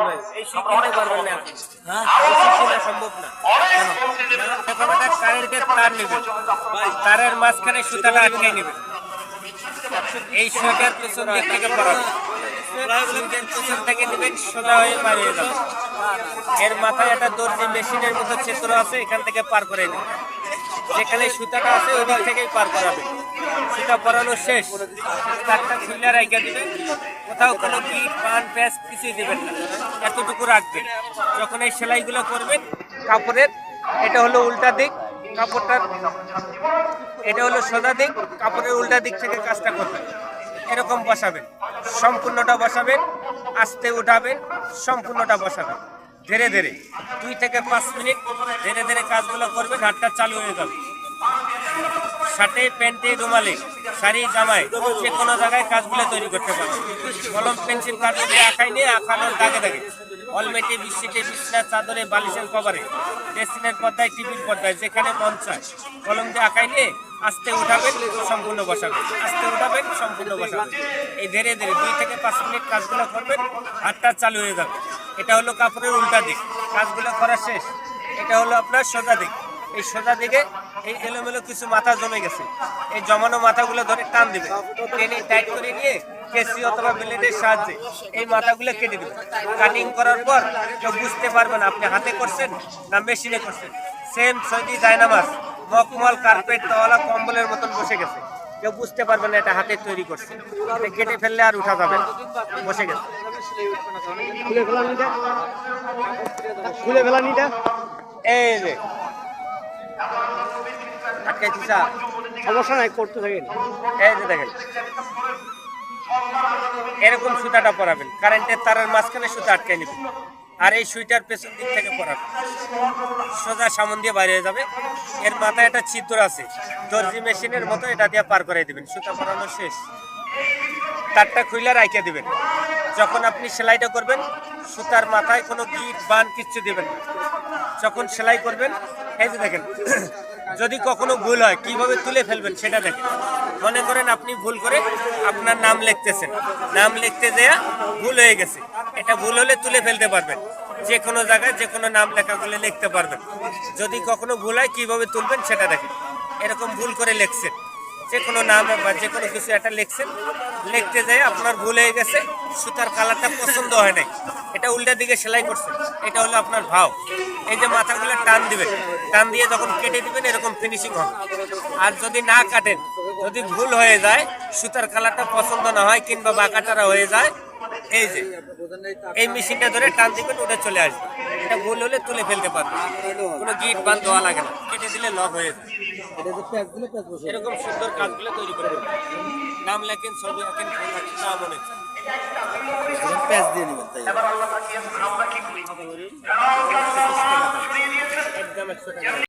ভাই এই পারবেন না। হ্যাঁ এই সম্ভব না। কেন এখন তার নেবেন তারের মাঝখানে সুতাটা আটকে নেবেন এই সুইটার পেছন দিক থেকে পড়াবেন থেকে নেবেন সোজা হয়ে বাড়িয়ে যাবে। এর মাথায় একটা দর্জি মেশিনের মতো চিত্র আছে এখান থেকে পার করে নেবেন যেখানে সুতাটা আছে ওই দিক থেকেই পার করাবে। সুতা পরানো শেষ। তারটা খুলে রাইখা দিবেন কোথাও কোনো কি পান প্যাঁচ কিছুই দেবেন না। এতটুকু রাখবেন। যখন এই সেলাইগুলো করবেন, কাপড়ের, এটা হলো উল্টা দিক কাপড়টার এটা হলো সোজা দিক, কাপড়ের উল্টা দিক থেকে কাজটা করবেন। এরকম বসাবেন। সম্পূর্ণটা বসাবেন, আস্তে উঠাবেন, সম্পূর্ণটা বসাবেন। ধীরে ধীরে, দুই থেকে পাঁচ মিনিট ধীরে ধীরে কাজগুলো করবেন, হাতটা চালু হয়ে যাবে। শার্টে, প্যান্টে, রুমালে, শাড়ি, জামায়, যে কোনো জায়গায় কাজগুলো তৈরি করতে পারে। কলম, পেন্সিল কাঠ দিয়ে আঁকাই নিয়ে আঁকানোর দাগে দাগে। অলমেটে বৃষ্টিতে বিছনার চাদরে, বালিশের কভারে ডেস্টিনের পর্দায় টিভির পর্দায়, যেখানে মন চায়। কলম দিয়ে আঁকাই নিয়ে আস্তে উঠাবেন, সম্পূর্ণ বসাবেন। আস্তে উঠাবেন, সম্পূর্ণ বসাবেন। এই ধীরে ধীরে দুই থেকে পাঁচ মিনিট কাজগুলো করবেন, হাতটা চালু হয়ে যাবে। এটা হলো কাপড়ের উল্টা দিক। কাজগুলো করা শেষ। এটা হলো আপনার সোজা দিক। এই সোজা দিকে এই এলোমেলো কিছু মাথা জমে গেছে। এই জমানো মাথাগুলো ধরে টান দিবে। টেনে টাইট করে নিয়ে কেসি অথবা ব্লেডের সাহায্যে এই মাথাগুলো কেটে দেবে। কাটিং করার পর কেউ বুঝতে পারবে না আপনি হাতে করছেন না মেশিনে করছেন। সেম সৌদি ডায়নামাস মকমল কার্পেট তওয়ালা কম্বলের মতন বসে গেছে। কেউ বুঝতে পারবে না এটা হাতে তৈরি করছে। এটা কেটে ফেললে আর উঠা যাবে বসে গেছে। খুলে ফেলা নিটা খুলে ফেলা নিটা। এই যে স্যার। সমস্যা নাই করতে থাকেন। এই যে দেখেন এরকম সুতাটা পরাবেন। কারেন্টের তারের মাঝখানে সুতা আটকে নেবেন। আর এই সুইটার পেছন দিক থেকে পরাবেন। সোজা সামন দিয়ে বাইরে যাবে। এর মাথায় একটা ছিদ্র আছে। দর্জি মেশিনের মতো এটা দিয়ে পার করে দিবেন। সুতা পরানো শেষ। তারটা খুইলা রাইখে দিবেন। যখন আপনি সেলাইটা করবেন সুতার মাথায় কোনো গিট বান কিচ্ছু দেবেন না। যখন সেলাই করবেন এই যে দেখেন যদি কখনো ভুল হয়, কীভাবে তুলে ফেলবেন সেটা দেখেন। মনে করেন আপনি ভুল করে আপনার নাম লিখতেছেন। নাম লিখতে দেয়া ভুল হয়ে গেছে। এটা ভুল হলে তুলে ফেলতে পারবেন। যে কোনো জায়গায় যে কোনো নাম লেখা লেখাগুলো লিখতে পারবেন। যদি কখনো ভুল হয়, কীভাবে তুলবেন সেটা দেখেন। এরকম ভুল করে লিখছেন। যে কোনো নাম বা যে কোনো কিছু একটা লিখছেন। লিখতে যায় আপনার ভুল হয়ে গেছে, সুতার কালারটা পছন্দ হয় নাই। এটা উল্টা দিকে সেলাই করছেন। এটা হলো আপনার ভাও। এই যে মাথাগুলো টান দিবেন টান দিয়ে যখন কেটে দিবেন, এরকম ফিনিশিং হবে। আর যদি না কাটেন, যদি ভুল হয়ে যায়, সুতার কালারটা পছন্দ না হয় কিংবা বাঁকাটারা হয়ে যায়, এই যে, এই মেশিনটা ধরে টান দিবেন ওটা চলে আসবে। এটা ভুল হলে তুলে ফেলতে পারবে কোনো গিট বান দেওয়া লাগে না। কেটে দিলে লক হয়ে যায়। এরকম সুন্দর কাজগুলো তৈরি করে নাম লেখেন, ছবি আঁকেন মনে হচ্ছে। প্যাচ দিয়ে নেবেন তাই একদম একশো টাকা।